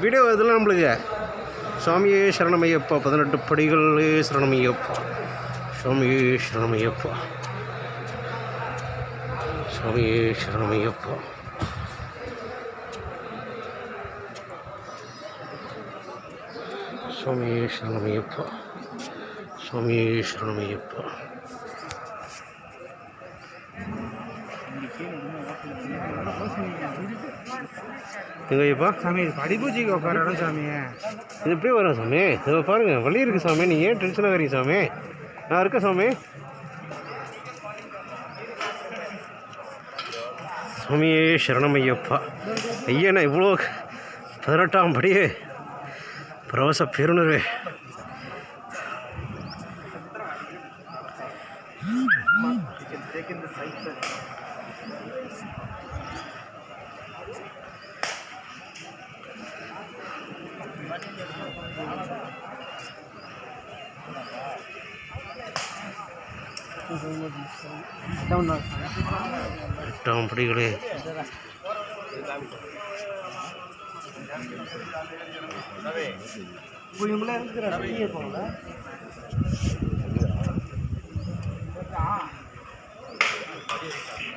Video இதெல்லாம் நம்மளுக்கு. சுவாமியே சரணமையப்பா. பதினெட்டு படிகளே சரணமையப்பா. சுவாமியே சரணமையப்பா. சுவாமியே சரணமையப்பா. சுவாமியே சரணமையப்பா. சுவாமியே சரணமையப்பா. எங்க ஐயப்பா சாமி இது படிப்பூச்சிக்கு உட்கார இடம் சாமி. இது எப்படி வரும் சாமி. இதை பாருங்க வழி இருக்கு சாமி. நீ ஏன் டென்ஷன் ஆகிறீங்க சாமி? நான் இருக்கேன் சாமி. சுவாமியே சரணமையப்பா. ஐயனா இவ்வளோ பதினெட்டாம் படியே பிரவச பெருணர்வே. டவுன் படிக்கலே இப்போ இவங்களே இருக்கிற